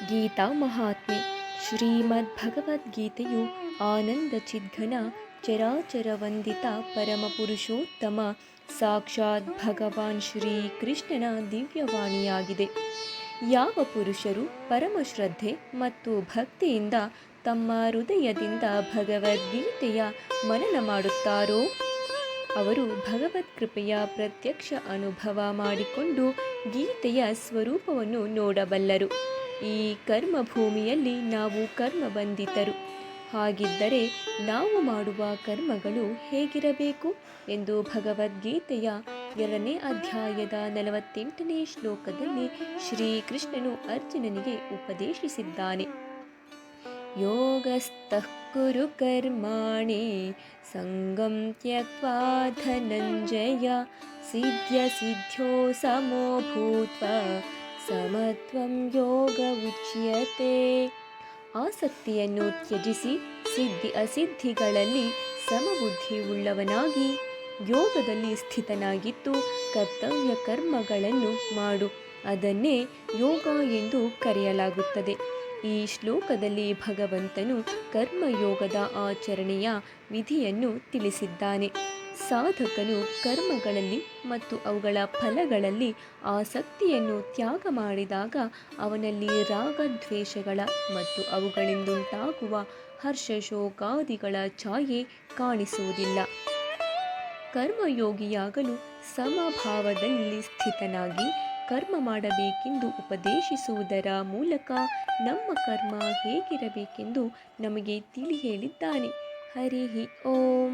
ಗೀತಾ ಮಹಾತ್ಮೆ. ಶ್ರೀಮದ್ ಭಗವದ್ಗೀತೆಯು ಆನಂದ ಚಿದ್ಘನ, ಚರಾಚರ ವಂದಿತ ಪರಮಪುರುಷೋತ್ತಮ ಸಾಕ್ಷಾತ್ ಭಗವಾನ್ ಶ್ರೀಕೃಷ್ಣನ ದಿವ್ಯವಾಣಿಯಾಗಿದೆ. ಯಾವ ಪುರುಷರು ಪರಮ ಶ್ರದ್ಧೆ ಮತ್ತು ಭಕ್ತಿಯಿಂದ ತಮ್ಮ ಹೃದಯದಿಂದ ಭಗವದ್ಗೀತೆಯ ಮನನ ಮಾಡುತ್ತಾರೋ? ಅವರು ಭಗವತ್ ಕೃಪೆಯ ಪ್ರತ್ಯಕ್ಷ ಅನುಭವ ಮಾಡಿಕೊಂಡು ಗೀತೆಯ ಸ್ವರೂಪವನ್ನು ನೋಡಬಲ್ಲರು. ಈ ಕರ್ಮಭೂಮಿಯಲ್ಲಿ ನಾವು ಕರ್ಮಬಂಧಿತರು. ಹಾಗಿದ್ದರೆ ನಾವು ಮಾಡುವ ಕರ್ಮಗಳು ಹೇಗಿರಬೇಕು ಎಂದು ಭಗವದ್ಗೀತೆಯ ಎರಡನೇ ಅಧ್ಯಾಯದ ನಲವತ್ತೆಂಟನೇ ಶ್ಲೋಕದಲ್ಲಿ ಶ್ರೀಕೃಷ್ಣನು ಅರ್ಜುನನಿಗೆ ಉಪದೇಶಿಸಿದ್ದಾನೆ. ಯೋಗಸ್ಥಃ ಕುರು ಕರ್ಮಾಣಿ ಸಂಗಂ ತ್ಯಕ್ವಾ ಧನಂಜಯ ಸಿದ್ಯ ಸಿದ್ಧೋ ಸಮೋ ಭೂತ್ವ ಸಮತ್ವಂ ಯೋಗ ಉಚ್ಯತೆ. ಆಸಕ್ತಿಯನ್ನು ತ್ಯಜಿಸಿ ಸಿದ್ಧಿ ಅಸಿದ್ಧಿಗಳಲ್ಲಿ ಸಮಬುದ್ಧಿ ಉಳ್ಳವನಾಗಿ. ಯೋಗದಲ್ಲಿ ಸ್ಥಿತನಾಗಿದ್ದು ಕರ್ತವ್ಯ ಕರ್ಮಗಳನ್ನು ಮಾಡು. ಅದನ್ನೇ ಯೋಗ ಎಂದು ಕರೆಯಲಾಗುತ್ತದೆ. ಈ ಶ್ಲೋಕದಲ್ಲಿ ಭಗವಂತನು ಕರ್ಮಯೋಗದ ಆಚರಣೆಯ ವಿಧಿಯನ್ನು ತಿಳಿಸಿದ್ದಾನೆ. ಸಾಧಕನು ಕರ್ಮಗಳಲ್ಲಿ ಮತ್ತು ಅವುಗಳ ಫಲಗಳಲ್ಲಿ ಆಸಕ್ತಿಯನ್ನು ತ್ಯಾಗ ಮಾಡಿದಾಗ ಅವನಲ್ಲಿ ರಾಗದ್ವೇಷಗಳ ಮತ್ತು ಅವುಗಳಿಂದುಂಟಾಗುವ ಹರ್ಷಶೋಕಾದಿಗಳ ಛಾಯೆ ಕಾಣಿಸುವುದಿಲ್ಲ. ಕರ್ಮಯೋಗಿಯಾಗಲು ಸಮಭಾವದಲ್ಲಿ ಸ್ಥಿತನಾಗಿ ಕರ್ಮ ಮಾಡಬೇಕೆಂದು ಉಪದೇಶಿಸುವುದರ ಮೂಲಕ ನಮ್ಮ ಕರ್ಮ ಹೇಗಿರಬೇಕೆಂದು ನಮಗೆ ತಿಳಿ ಹೇಳಿದ್ದಾನೆ ಹರಿ ಓಂ.